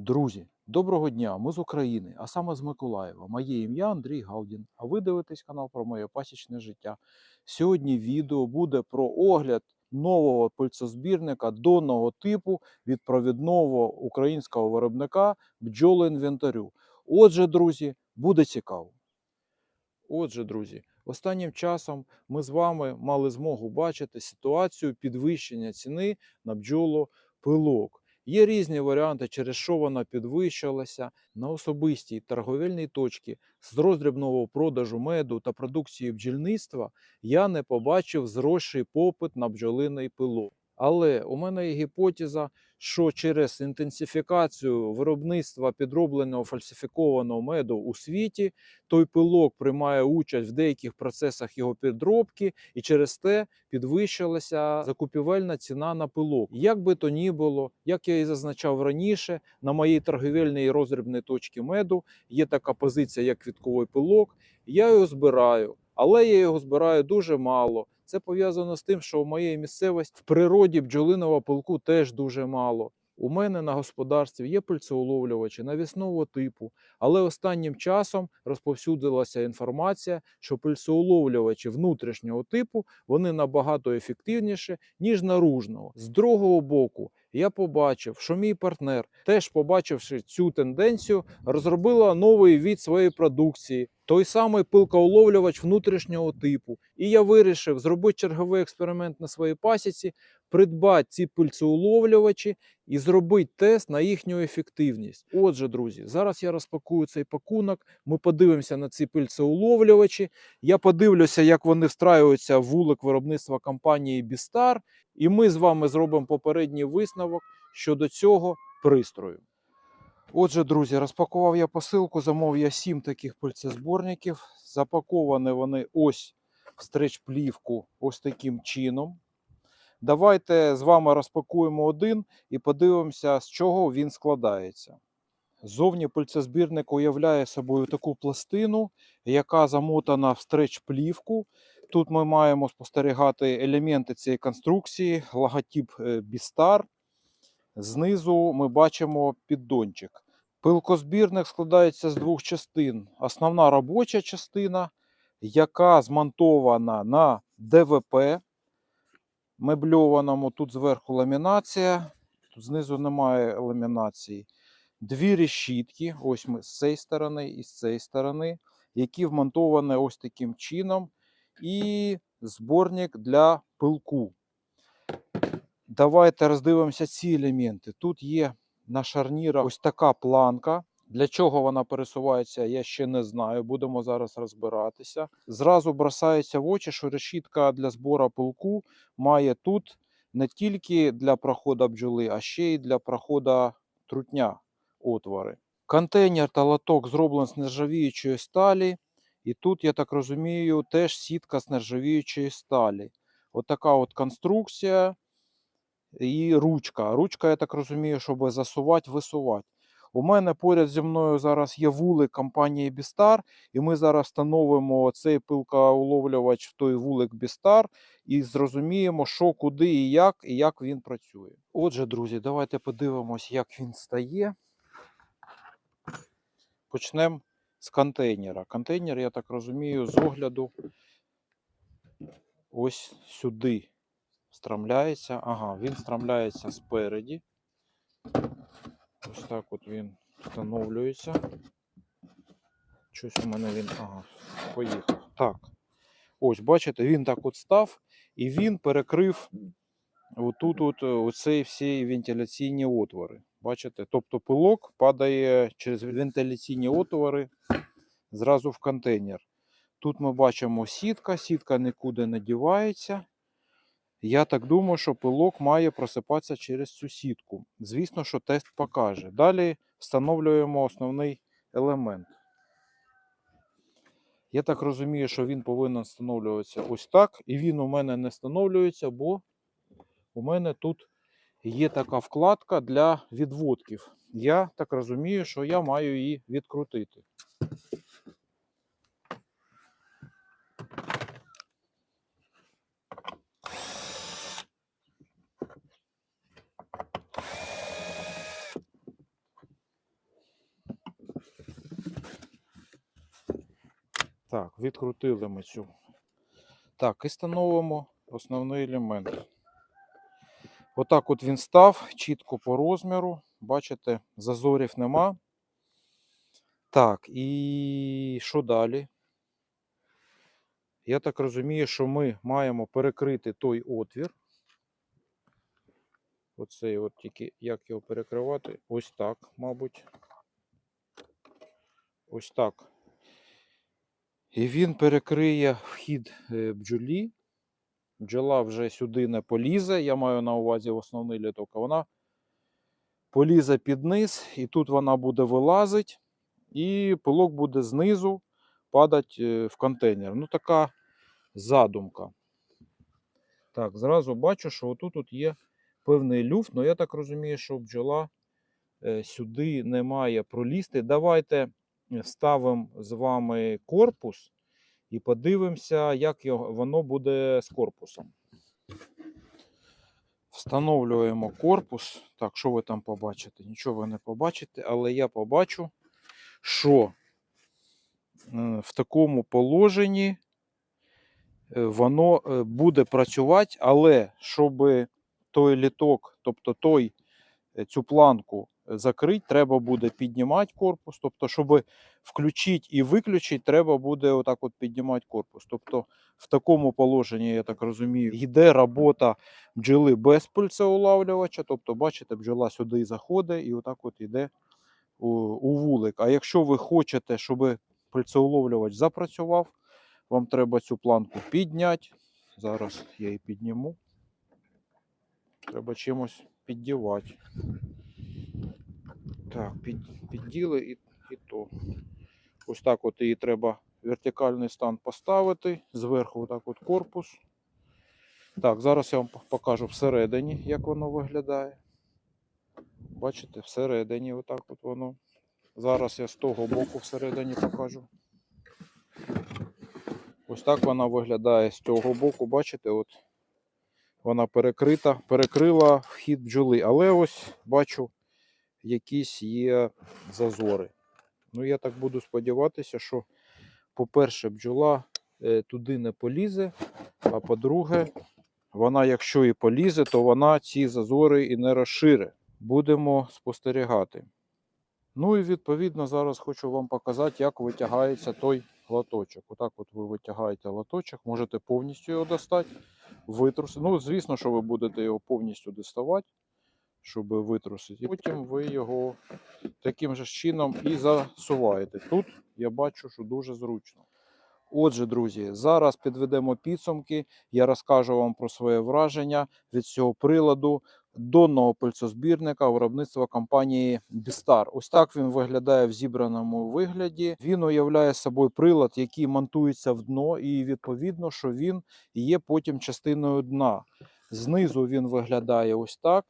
Друзі, доброго дня! Ми з України, а саме з Миколаєва. Моє ім'я Андрій Галдін. А ви дивитесь канал про моє пасічне життя. Сьогодні відео буде про огляд нового пильцозбірника донного типу від провідного українського виробника бджоли інвентарю. Отже, друзі, буде цікаво. Отже, друзі, останнім часом ми з вами мали змогу бачити ситуацію підвищення ціни на бджолопилок. Є різні варіанти, через що вона підвищилася. На особистій торговельній точці з роздрібного продажу меду та продукції бджільництва я не побачив зросший попит на бджолиний пилок. Але у мене є гіпотеза, що через інтенсифікацію виробництва підробленого фальсифікованого меду у світі той пилок приймає участь в деяких процесах його підробки, і через те підвищилася закупівельна ціна на пилок. Як би то ні було, як я і зазначав раніше, на моїй торговельній роздрібній точці меду є така позиція, як квітковий пилок. Я його збираю, але я його збираю дуже мало. Це пов'язано з тим, що в моєї місцевості в природі бджолиного пилку теж дуже мало. У мене на господарстві є пильцеуловлювачі навісного типу, але останнім часом розповсюдилася інформація, що пильцеуловлювачі внутрішнього типу вони набагато ефективніші, ніж наружного. З другого боку, я побачив, що мій партнер, теж побачивши цю тенденцію, розробила новий від своєї продукції, той самий пилкоуловлювач внутрішнього типу. І я вирішив зробити черговий експеримент на своїй пасіці, придбати ці пильцеуловлювачі і зробити тест на їхню ефективність. Отже, друзі, зараз я розпакую цей пакунок. Ми подивимося на ці пильцеуловлювачі. Я подивлюся, як вони встраюються в вулик виробництва компанії Бістар. І ми з вами зробимо попередній висновок щодо цього пристрою. Отже, друзі, розпакував я посилку, замовив я 7 таких пильцезборників. Запаковані вони ось в стреч-плівку ось таким чином. Давайте з вами розпакуємо один і подивимося, з чого він складається. Зовні пильцезбірник уявляє собою таку пластину, яка замотана в стреч-плівку. Тут ми маємо спостерігати елементи цієї конструкції, логотип е, Бістар. Знизу ми бачимо піддончик. Пилкозбірник складається з двох частин. Основна робоча частина, яка змонтована на ДВП мебльованому. Тут зверху ламінація, тут знизу немає ламінації. Дві решітки, ось ми з цієї сторони і з цієї сторони, які вмонтовані ось таким чином. І зборник для пилку. Давайте роздивимося ці елементи. Тут є на шарнірах ось така планка. Для чого вона пересувається, я ще не знаю. Будемо зараз розбиратися. Зразу бросається в очі, що решітка для збору пилку має тут не тільки для проходу бджоли, а ще й для проходу трутня отвори. Контейнер та лоток зроблені з нержавіючої сталі. І тут, я так розумію, теж сітка з нержавіючої сталі. Отака от конструкція і ручка. Ручка, я так розумію, щоб засувати, висувати. У мене поряд зі мною зараз є вулик компанії Бістар, і ми зараз встановимо цей пилкоуловлювач в той вулик Бістар і зрозуміємо, що, куди і як, і як він працює. Отже, друзі, давайте подивимось, як він стає. Почнемо з контейнера. Контейнер, я так розумію, з огляду ось сюди страмляється. Ага, він страмляється спереді. Ось так от він встановлюється. Щось у мене він. Ага, поїхав. Так. Ось, бачите, він так от став і він перекрив отут от, оцей всі вентиляційні отвори. Бачите? Тобто пилок падає через вентиляційні отвори зразу в контейнер. Тут ми бачимо сітка, сітка нікуди не дівається. Я так думаю, що пилок має просипатися через цю сітку. Звісно, що тест покаже. Далі встановлюємо основний елемент. Я так розумію, що він повинен встановлюватися ось так. І він у мене не встановлюється, бо у мене тут є така вкладка для відводків. Я так розумію, що я маю її відкрутити. Так, відкрутили ми цю. Так, і встановимо основний елемент. Отак от він став чітко по розміру. Бачите, зазорів нема. Так, і що далі? Я так розумію, що ми маємо перекрити той отвір. Оцей от тільки як його перекривати? Ось так, мабуть. Ось так. І він перекриє вхід е, бджолі. Бджола вже сюди не полізе. Я маю на увазі основний літок. А вона полізе під низ, і тут вона буде вилазити, і пилок буде знизу падати в контейнер. Ну, така задумка. Так, зразу бачу, що отут от є певний люфт, але я так розумію, що бджола е, сюди не має пролізти. Давайте вставимо з вами корпус і подивимося, як воно буде з корпусом. Встановлюємо корпус. Так, що ви там побачите? Нічого ви не побачите, але я побачу, що е, в такому положенні е, воно е, буде працювати, але щоб той літок, тобто той, цю планку закрити, треба буде піднімати корпус. Тобто, щоб включити і виключити, треба буде отак от піднімати корпус. Тобто, в такому положенні, я так розумію, йде робота бджоли без пульсоулавлювача. Тобто, бачите, бджола сюди заходить і отак от йде у, у вулик. А якщо ви хочете, щоб пульсоуловлювач запрацював, вам треба цю планку підняти. Зараз я її підніму. Треба чимось піддівати. Так, під, підділи і, і то. Ось так от її треба вертикальний стан поставити. Зверху отак от корпус. Так, зараз я вам покажу всередині, як воно виглядає. Бачите, всередині отак от воно. Зараз я з того боку всередині покажу. Ось так вона виглядає з цього боку. Бачите, от вона перекрита, перекрила вхід бджоли. Але ось бачу, якісь є зазори. Ну, я так буду сподіватися, що, по-перше, бджола е, туди не полізе, а по-друге, вона, якщо і полізе, то вона ці зазори і не розшире. Будемо спостерігати. Ну і відповідно зараз хочу вам показати, як витягається той лоточок. Отак от ви витягаєте лоточок, можете повністю його достати, витрусити. Ну, звісно, що ви будете його повністю доставати, щоб витрусити. І потім ви його таким же чином і засуваєте. Тут я бачу, що дуже зручно. Отже, друзі, зараз підведемо підсумки. Я розкажу вам про своє враження від цього приладу донного пильцозбірника виробництва компанії Bistar. Ось так він виглядає в зібраному вигляді. Він уявляє собою прилад, який монтується в дно, і відповідно, що він є потім частиною дна. Знизу він виглядає ось так.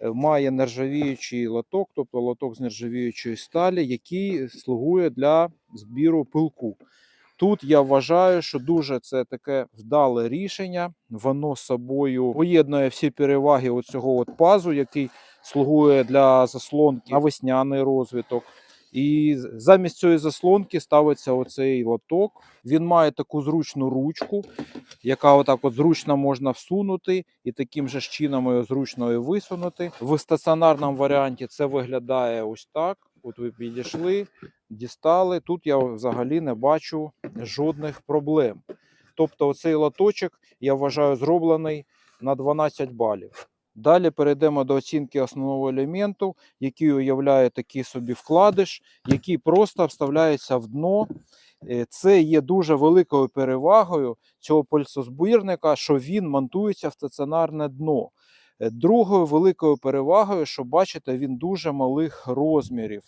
Е, Має нержавіючий лоток, тобто лоток з нержавіючої сталі, який слугує для збіру пилку. Тут я вважаю, що дуже це таке вдале рішення. Воно собою поєднує всі переваги оцього от пазу, який слугує для заслонки на весняний розвиток. І замість цієї заслонки ставиться оцей лоток. Він має таку зручну ручку, яка отак от зручно можна всунути, і таким же чином його зручно і висунути. В стаціонарному варіанті це виглядає ось так. От ви підійшли, дістали. Тут я взагалі не бачу жодних проблем. Тобто, оцей лоточок, я вважаю, зроблений на 12 балів. Далі перейдемо до оцінки основного елементу, який уявляє такий собі вкладиш, який просто вставляється в дно. Е, Це є дуже великою перевагою цього пульсозбірника, що він монтується в стаціонарне дно. Е, Другою великою перевагою, що бачите, він дуже малих розмірів.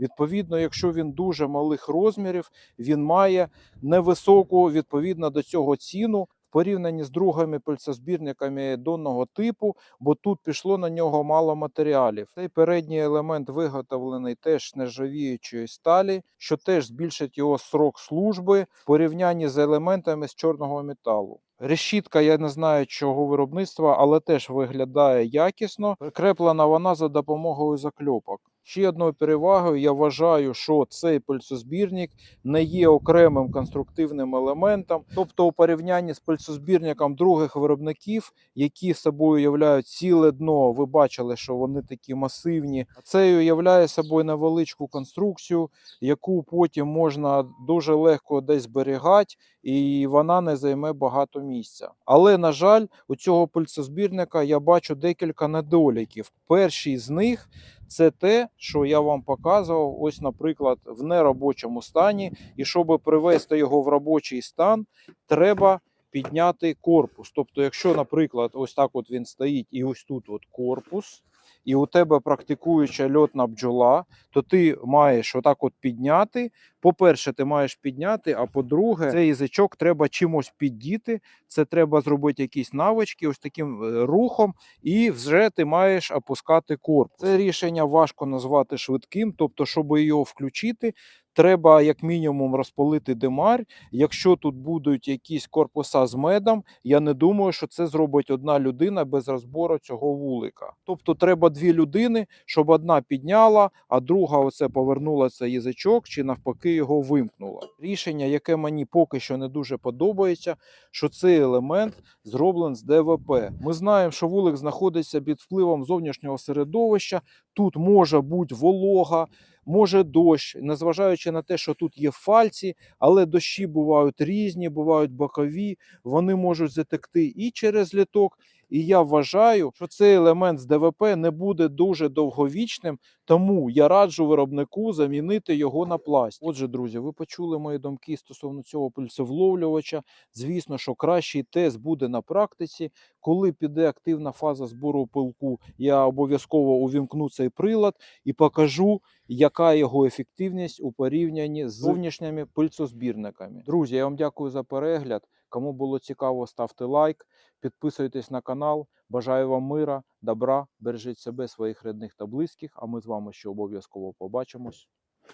Відповідно, якщо він дуже малих розмірів, він має невисоку відповідно до цього ціну порівнянні з другими пильцезбірниками донного типу, бо тут пішло на нього мало матеріалів. Цей передній елемент виготовлений теж нержавіючої сталі, що теж збільшить його срок служби в порівнянні з елементами з чорного металу. Решітка, я не знаю чого виробництва, але теж виглядає якісно. Прикреплена вона за допомогою закльопок. Ще одною перевагою я вважаю, що цей пильцозбірник не є окремим конструктивним елементом. Тобто, у порівнянні з пильцозбірником других виробників, які собою являють ціле дно, ви бачили, що вони такі масивні. Це уявляє собою невеличку конструкцію, яку потім можна дуже легко десь зберігати, і вона не займе багато місця. Але, на жаль, у цього пильцозбірника я бачу декілька недоліків. Перший з них це те, що я вам показував, ось, наприклад, в неробочому стані. І щоб привести його в робочий стан, треба підняти корпус. Тобто, якщо, наприклад, ось так от він стоїть, і ось тут от корпус, і у тебе практикуюча льотна бджола, то ти маєш отак от підняти. По-перше, ти маєш підняти, а по-друге, цей язичок треба чимось піддіти. Це треба зробити якісь навички, ось таким е, рухом, і вже ти маєш опускати корпус. Це рішення важко назвати швидким, тобто, щоб його включити, треба як мінімум розпалити димар. Якщо тут будуть якісь корпуса з медом, я не думаю, що це зробить одна людина без розбору цього вулика. Тобто треба дві людини, щоб одна підняла, а друга оце повернула цей язичок чи навпаки його вимкнула. Рішення, яке мені поки що не дуже подобається, що цей елемент зроблений з ДВП. Ми знаємо, що вулик знаходиться під впливом зовнішнього середовища. Тут може бути волога, може дощ, незважаючи на те, що тут є фальці, але дощі бувають різні, бувають бокові, вони можуть затекти і через літок. І я вважаю, що цей елемент з ДВП не буде дуже довговічним, тому я раджу виробнику замінити його на пласт. Отже, друзі, ви почули мої думки стосовно цього пульсовловлювача. Звісно, що кращий тест буде на практиці. Коли піде активна фаза збору пилку, я обов'язково увімкну цей прилад і покажу, яка його ефективність у порівнянні з зовнішніми пильцозбірниками. Друзі, я вам дякую за перегляд. Кому було цікаво, ставте лайк, підписуйтесь на канал. Бажаю вам мира, добра, бережіть себе, своїх рідних та близьких. А ми з вами ще обов'язково побачимось.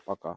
Пока.